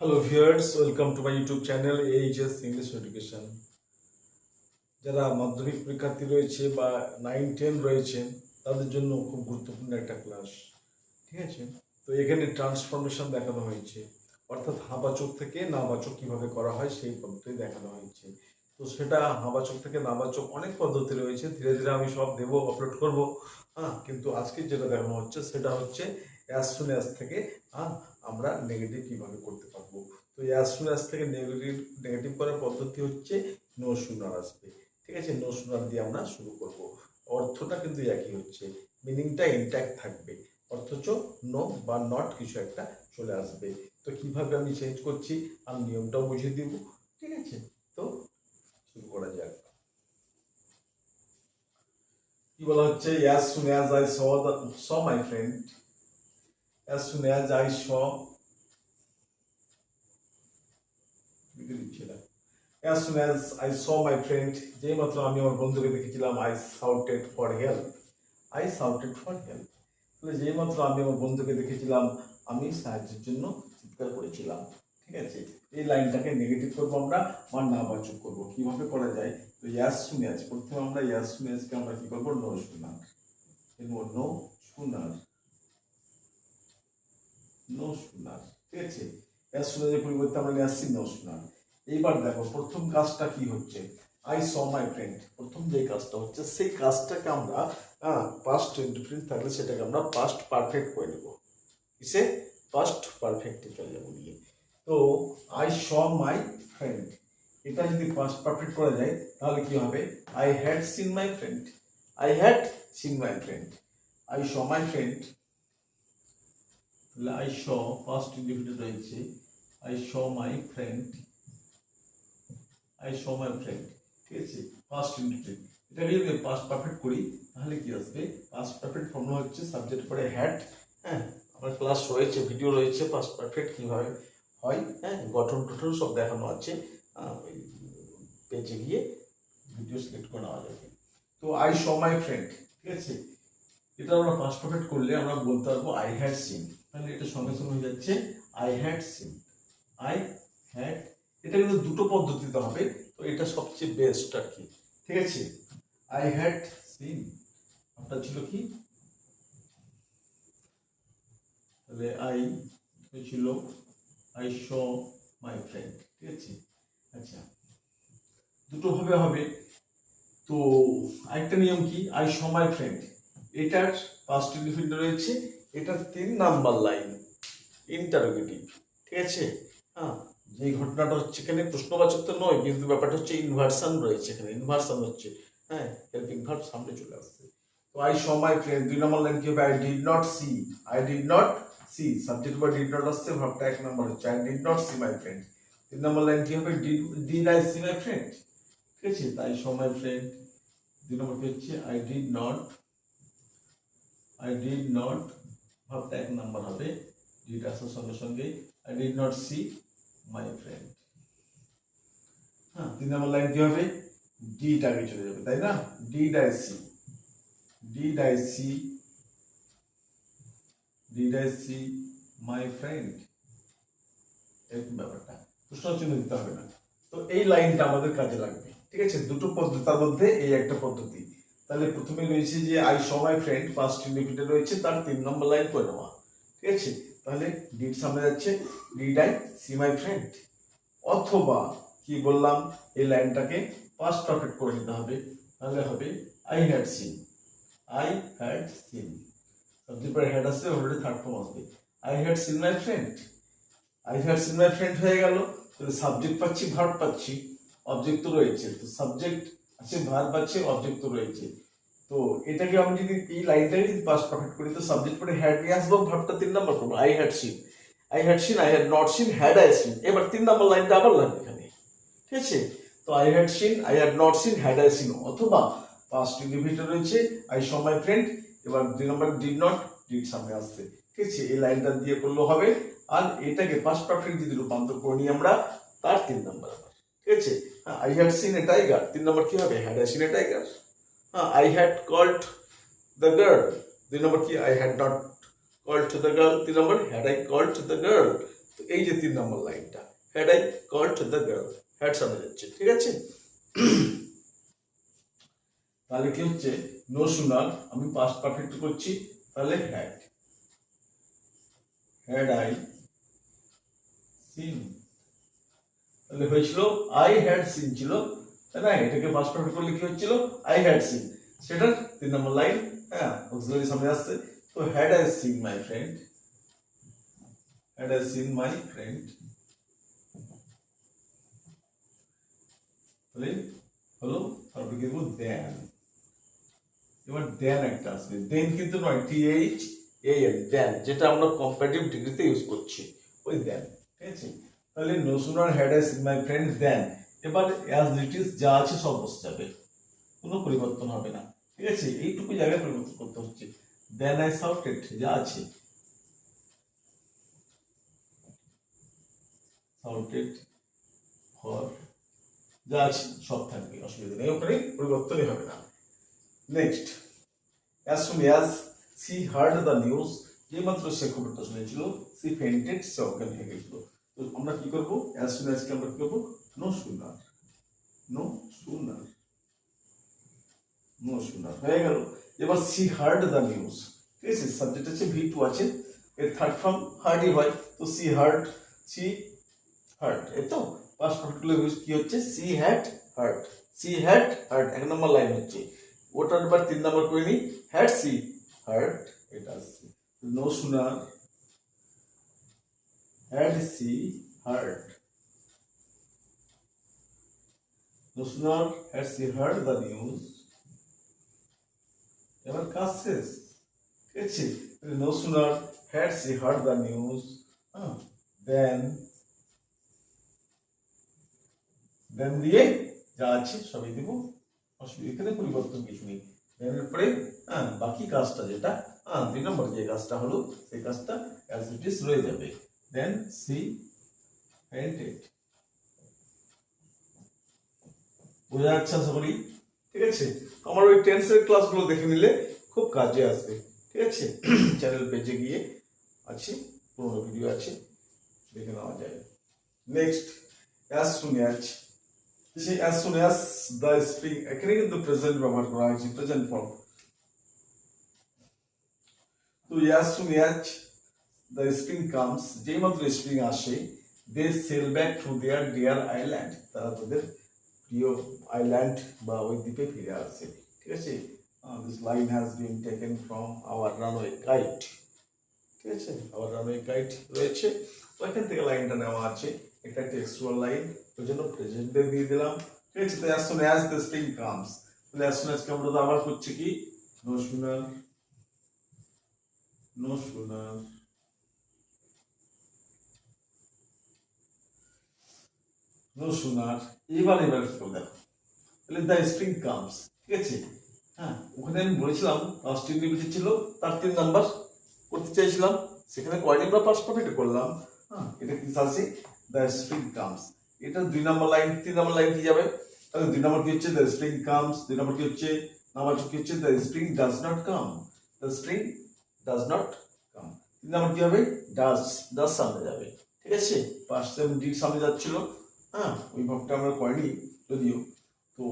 Hello viewers welcome to my YouTube channel HS English education যারা মাধ্যমিক পরীক্ষার্থী রয়েছে বা নাইন টেন রয়েছেন তাদের জন্য খুব গুরুত্বপূর্ণ একটা ক্লাস ঠিক আছে? তো এখানে ট্রান্সফরমেশন দেখানো হয়েছে। অর্থাৎ হাঁবাচক থেকে নাবাচক কীভাবে করা হয় সেই পদ্ধতি দেখানো হয়েছে। তো সেটা হাঁবাচক থেকে নাবাচক অনেক পদ্ধতি রয়েছে। ধীরে ধীরে আমি সব দেবো আপলোড করব। হ্যাঁ কিন্তু আজকে যেটা দেখানো হচ্ছে, সেটা হচ্ছে অ্যাজ সুন অ্যাজ থেকে হ্যাঁ আমরা নেগেটিভ কীভাবে করতে পারব? তো অ্যাজ সুন অ্যাজ থেকে নেগেটিভ নেগেটিভ করার পদ্ধতি হচ্ছে নো সুনার আসবে ঠিক আছে? নো সুনার দিয়ে আমরা শুরু করব। অর্থটা কিন্তু একই হচ্ছে। মিনিংটা ইনট্যাক্ট থাকবে। অথচ নো বা নট কিছু একটা চলে আসবে। তো কীভাবে আমি চেঞ্জ করছি? আমি নিয়মটাও বুঝিয়ে দিব। ঠিক আছে তো শুরু করা যাক কি বলা হচ্ছে as soon as I saw saw my friend as soon as I saw. As soon as I saw my friend. যেই মাত্র আমি আমার বন্ধুকে দেখেছিলাম, I shouted for help. I shouted for help. তাহলে যেই মাত্র আমি আমার বন্ধুকে দেখেছিলাম, আমি সাহায্যের জন্য চিৎকার করেছিলাম। ঠিক আছে? এই লাইনটাকে নেগেটিভ করব আমরা বা নাবাচক করব। কীভাবে করা যায়? তো ইয়াস সুনাজ প্রথমে আমরা ইয়াস সুনাজকে আমরা কি করব? No সুনার no সুনার। নো শোনার ঠিক আছে? শোনার পরিবর্তে আমরা আসছি নো শোনার এইবার দেখো, প্রথম কাজটা কি হচ্ছে? আই স মাই ফ্রেন্ড প্রথম যে কাজটা হচ্ছে, সেই কাজটাকে আমরা পাস্ট ইন্ডিফারেন্স থাকলে সেটাকে আমরা পাস্ট পারফেক্ট করে নেব। কিসে? পাস্ট পারফেক্টে চলে যাব নিয়ে তো আই স মাই ফ্রেন্ড এটা যদি পাস্ট পারফেক্ট করা যায়, তাহলে কি হবে? I had seen my friend I had seen my friend I saw my friend তাহলে আই শ ফার্স্ট ইন্ডিভিজুয়াল রয়েছে। I saw my friend I saw my friend ঠিক আছে? ফার্স্ট ইন্ডিভিজুয়াল এটাকে যদি পাস্ট পারফেক্ট করি, তাহলে কি আসবে? পাস্ট পারফেক্ট ফর্মুলা হচ্ছে সাবজেক্ট পরে হ্যাড হ্যাঁ? আমার ক্লাস রয়েছে ভিডিও রয়েছে পাস্ট পারফেক্ট কীভাবে হয় হ্যাঁ? গঠন টঠন সব দেখানো আছে। পেজে গিয়ে ভিডিও সিলেক্ট করে নেওয়া যাবে। তো আই শ মাই ফ্রেন্ড ঠিক আছে? এটা আমরা পাস্ট পারফেক্ট করলে আমরা বলতে পারব আই হ্যাড সিন তাহলে এটা সঙ্গে সঙ্গে হয়ে যাচ্ছে I had seen I had এটা কিন্তু দুটো পদ্ধতিতে হবে, তো এটা সবচেয়ে বেস্ট আর কি। ঠিক আছে? আই হ্যাড সিন আপনার ছিল কি? তাহলে আই ছিল আই শ মাই ফ্রেন্ড ঠিক আছে? আচ্ছা। দুটো ভাবে হবে। তো আরেকটা নিয়ম কি? আই মাই ফ্রেন্ড এটার পাস্ট ইন্ডিফিনিট রয়েছে, এটার তিন নাম্বার লাইন ইন্টারোগেটিভ ঠিক আছে? হ্যাঁ যে ঘটনাটা হচ্ছে এখানে প্রশ্নবাচক তো নয়, কিন্তু ব্যাপারটা হচ্ছে ইনভার্সান রয়েছে এখানে। ইনভার্সান হচ্ছে। হ্যাঁ হেল্পিং ভার্ব সামনে চলে আসছে। তো আই শ মাই ফ্রেন্ড দুই নম্বর লাইন কি হবে? I did not see I did not see subject বা ডিড নট আসছে ভাবটা এক নম্বর হচ্ছে। I did not see my friend তিন নম্বর লাইন কি হবে? সি মাই ফ্রেন্ড ঠিক আছে? তাই মাই ফ্রেন্ড দুই নম্বর কি হচ্ছে? I did not I did not ভাবটা এক নাম্বার হবে। ডিড আসার সঙ্গে সঙ্গে I did not see my friend হ্যাঁ তিন নম্বর লাইন কি হবে? ডিড আগে চলে যাবে, তাই না? Did I see did I see did I see my friend এরকম ব্যাপারটা। প্রশ্ন চিহ্ন দিতে হবে না। তো এই লাইনটা আমাদের কাজে লাগবে। ঠিক আছে? দুটো পদ্ধতি তার মধ্যে এই একটা পদ্ধতি। তাহলে প্রথমে রয়েছে যে, I my friend past individual রয়েছে, তার তিন নম্বর লাইন করে নেওয়া। ঠিক আছে? তাহলে ডিড সামনে যাচ্ছে did I see my friend অথবা, কি বললাম, এই লাইনটাকে পাস্ট পারফেক্ট করে নিতে হবে। তাহলে হবে I had seen I had seen subject পরে হ্যাড আসছে অলরেডি থার্ড ফর্ম আসবে। I had seen my friend I had seen my friend হয়ে গেল। তাহলে সাবজেক্ট পাচ্ছি ভার্ব পাচ্ছি অবজেক্ট তো রয়েছে। তো সাবজেক্ট আছে ভার্ব আছে অবজেক্ট তো রয়েছে। তো এটাকে আমি যদি এই লাইনটাকে যদি পাস পারফেক্ট করি, তো সাবজেক্ট পরে হ্যাড নিয়ে আসব ভার্বটা তিন নাম্বার করব I had seen I had seen I had not seen had I seen এবার তিন নাম্বার লাইনটা আবার লাগবে এখানে। ঠিক আছে? তো I had seen I had not seen had I seen অথবা পাস্ট ইন্ডিভিজুয়াল রয়েছে আই শ মাই ফ্রেন্ড এবার দুই নম্বর ডিড নট ডিড সামনে আসছে। ঠিক আছে, এই লাইনটা দিয়ে করলেও হবে। আর এটাকে পাস্ট পারফেক্ট যদি রূপান্তর করে নিই আমরা, তার তিন নাম্বার ঠিক আছে? I had seen a tiger তিন নম্বর কি হবে? হ্যাড সিন এ টাইগার হ্যাঁ I had called the girl দুই নম্বর কি? I had not called the girl তিন নম্বর had I called the girl তো এই যে তিন নম্বর লাইনটা had I called the girl had সামনে যাচ্ছে, ঠিক আছে? তাহলে কি হচ্ছে? নো সুনার আমি পাস্ট পারফেক্ট করছি, তাহলে হ্যাড হ্যাড আই সিন তাহলে হয়েছিল আই হ্যাড সিন ছিল, তাই না? এটাকে পাস্ট পারফেক্ট করলে কি হচ্ছিল আই হ্যাড সিন সেটার তিন নম্বর লাইন হ্যাঁ অক্সিলারি সামনে আসছে। তো had I seen my friend had I seen my friend তাহলে হলো, তারপরে কি দেবো দেন এবার দেন একটা আসবে। দেন কিন্তু নয় টি এইচ এ এন দেন, যেটা আমরা কম্পারেটিভ ডিগ্রিতে ইউজ করছি। ওই দেন, ঠিক আছে? তাহলে no sooner had seen my friend then. এবার অ্যাজ ইট ইজ যা আছে সব বসে যাবে। কোনো পরিবর্তন হবে না, ঠিক আছে? এইটুকু জায়গায় পরিবর্তন করতে হচ্ছে। দেন আই সাউটেড যা আছে। সাউটেড ফর যা আছে, সব থাকবে, অসুবিধা নেই। ওখানে পরিবর্তনই হবে না। Next as soon as she heard the news যে মাত্র সে খবরটা শুনেছিল, সি ফেন্টেড, সে অজ্ঞান হয়ে গেছিল। তো আমরা কি করব? অ্যাজ সুন অ্যাজকে আমরা কি করব? No sooner no sooner no sooner হয়ে গেল। এবার সি হার্ড দ্য নিউজ। ঠিক আছে সাবজেক্ট আছে ভি টু আছে। এর থার্ড ফর্ম হার্ডই হয়। তো সি হার্ড, সি হার্ট এই তো? পাঁচ পার্টিকুলার কি হচ্ছে? She had heart she had heart এক নম্বর লাইন হচ্ছে। ওটার এবার তিন নম্বর করে নিই। হ্যাড সি হার্ট এটা আসছে no sooner had she heart no sooner had she heart the news এবার কাজ শেষ। ঠিক আছে? No sooner had she heart the news then then দিয়ে যা আছে সবই দিব। অসুবিধা এখানে পরিবর্তন কিছু নেই। পরে হ্যাঁ বাকি কাজটা যেটা হ্যাঁ দুই নম্বর যে কাজটা হলো, সেই কাজটা অ্যাজ ইট ইজ রয়ে যাবে। দেন সি পেন্টেড বোঝা যাচ্ছে আশা করি? ঠিক আছে? আমার ওই টেন্সের ক্লাসগুলো দেখে নিলে খুব কাজে আসবে। ঠিক আছে? চ্যানেল পেজে গিয়ে আছে, পুরোনো ভিডিও আছে, দেখে নেওয়া যায়। নেক্সট অ্যাজ সুন অ্যাজ সেই as soon as the spring এখানে কিন্তু প্রেজেন্ট ব্যবহার করা হয়েছে প্রেজেন্ট ফর্ম তো as soon as the spring comes যেই মাত্র স্প্রিং আসে they sail back to their dear island তারা তাদের প্রিয় আইল্যান্ড বা ওই দ্বীপে ফিরে আসে। ঠিক আছে? This line has been taken from our runway guide ঠিক আছে? আওয়ার রানওয়ে গাইড রয়েছে। তো এখান থেকে লাইনটা নেওয়া আছে। এটা টেক্সচুয়াল লাইন ওই জন্য প্রেজেন্টে দিয়ে দিলাম। ঠিক আছে, তো as soon as the spring comes তাহলে অ্যাজ সুন অ্যাজ আমরা তো আবার করছি কি? No sooner no sooner no sooner এবার এবার কি করে তাহলে দ্য স্প্রিং কামস ঠিক আছে? হ্যাঁ ওখানে আমি বলেছিলাম পাঁচ ইন্ডিভিজুয়াল ছিল, তার তিন নাম্বার করতে চাইছিলাম, সেখানে আমরা পাঁচ পারফেক্ট করলাম। হ্যাঁ এটা কি আছে দ্য স্প্রিং কামস এটা দুই নম্বর লাইন তিন নম্বর লাইন কি যাবে? তাহলে দুই নম্বর কি হচ্ছে? দ্য স্প্রিং কামস দুই নম্বর কি হচ্ছে? নাম্বার কি হচ্ছে? The spring does not come the spring does not come তিন নম্বর কি হবে? ডাজ ডাজ সামনে যাবে। ঠিক আছে? পাঁচ সেভেন ডি সামনে যাচ্ছিল। হ্যাঁ ওই ভাবটা আমরা করিনি যদিও। তো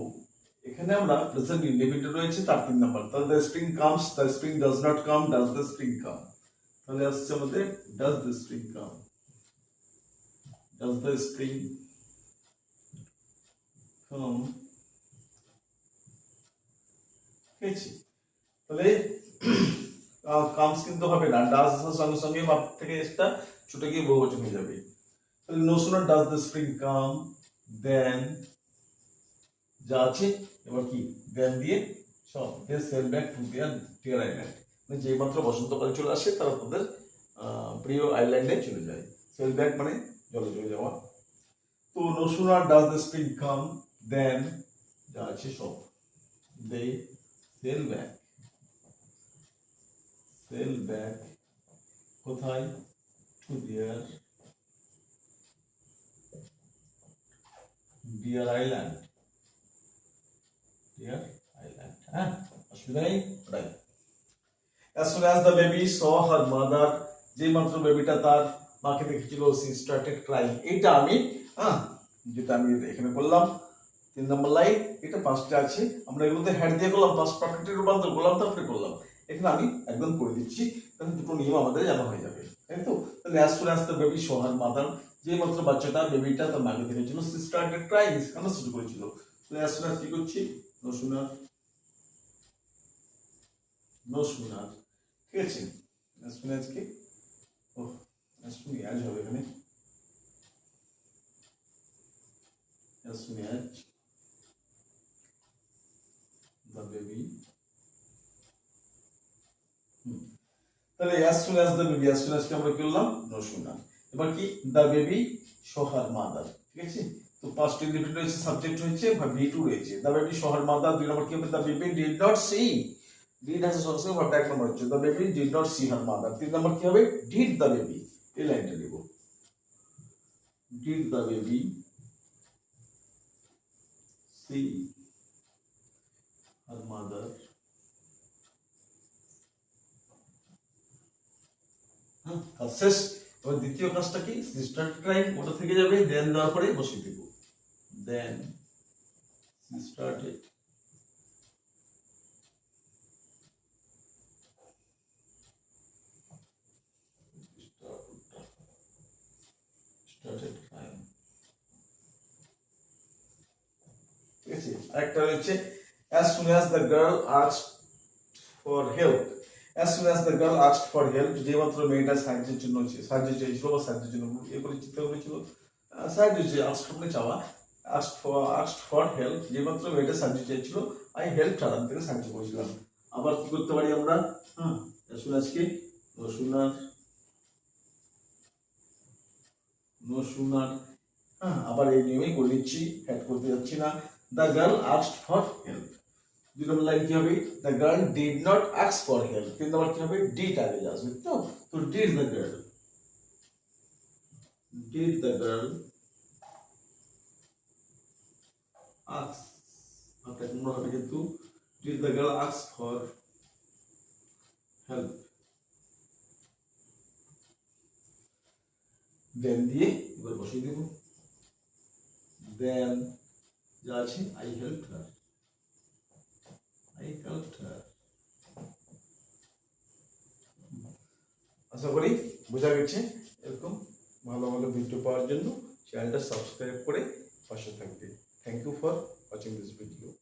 এখানে আমরা প্রেজেন্ট ইন্ডিপেন্ডেন্ট রয়েছে, তার তিন নাম্বার। তাহলে the spring comes the spring does not come does the spring come তাহলে আসছে আমাদের does the spring come does the spring come ঠিক আছে তাহলে কামস কিন্তু হবে না ডাজ সঙ্গে সঙ্গে ভাব থেকে এটা ছুটে গিয়ে বহুবচন হয়ে যাবে তাহলে no sooner does the spring come then যা আছে এবার কি দেন দিয়ে সব they sell back to their dear island মানে যেই মাত্র বসন্তকাল চলে আসে তারা তাদের আহ, প্রিয় আইল্যান্ডে চলে যায় সেল ব্যাক মানে জলে চলে যাওয়া তো no sooner does the spring come then যা আছে সব they sell back sell back কোথায় to their dear island dear island হ্যাঁ অসুবিধা নেই ওটাই As soon as the baby saw her mother, যেই মাত্র বেবিটা তার মাকে দেখেছিল সি স্টার্টেড ক্রাইং এইটা আমি হ্যাঁ যেটা আমি এখানে করলাম তিন নম্বর লাইন এটা পাঁচটা আছে। আমরা এগুলোতে হ্যাড দিয়ে করলাম পাঁচ পার্কেটে রূপান্তর করলাম, তারপরে করলাম। এখানে আমি একদম করে দিচ্ছি তাহলে দুটো নিয়ম আমাদের জানা হয়ে যাবে, তাই তো? তাহলে as soon as baby saw her mother যে মাত্র বাচ্চাটা বেবিটা তার মাকে দেখেছিল সি স্টার্টেড ক্রাইং কান্না শুরু করেছিল। তাহলে অ্যাজ সুন অ্যাজ কি করছি? নো শুনার নো শুনার ঠিক আছে? অ্যাজ সুন অ্যাজ ও অ্যাজ সুন হবে এখানে as soon the baby তাহলে as the baby as soon as কে আমরা কি করলাম নো শোনা এবার কি baby show her mother ঠিক আছে তো পাস্ট ইন্ডিপেন্ডেন্ট রয়েছে সাবজেক্ট হয়েছে বা বি টু রয়েছে baby show her mother দুই নম্বর কি হবে baby did not see did has সঙ্গে সঙ্গে ভাবটা এক নম্বর হচ্ছে the baby did not see her mother তিন নম্বর কি হবে did the baby এই লাইনটা did the baby see her mother হ্যাঁ, শেষ। এবার দ্বিতীয় কাজটা কি? সিস্টার ট্রাইম ওটা থেকে যাবে দেন দেওয়ার পরে বসিয়ে দেব। দেন স্টার্টেড ঠিক for help যে মাত্র মেয়েটা সাহায্যের জন্য সাহায্য চেয়েছিল বা সাহায্যের জন্য এ সাহায্য চেয়ে মানে চাওয়া, asked for help যে মাত্র মেয়েটা সাহায্য চেয়েছিল আই হেল্প আমি তাকে সাহায্য করেছিলাম। আবার কি করতে পারি আমরা? হ্যাঁ as soon no sooner হ্যাঁ আবার এই নিয়মেই করে নিচ্ছি অ্যাড করতে যাচ্ছি না। The girl asked for help দুই নম্বর লাইন কি হবে? The girl did not ask for help তিন নম্বর কি হবে? ডিড আগে আসবে তো? তো did the girl did the girl ask আপনার কিন্তু did the girl ask for help then দিয়ে এবার বসিয়ে দেবো। দেন যা আছে I help her I help her আশা করি বোঝা গেছে। এরকম ভালো ভালো ভিডিও পাওয়ার জন্য চ্যানেলটা সাবস্ক্রাইব করে পাশে থাকবে। Thank you for watching this video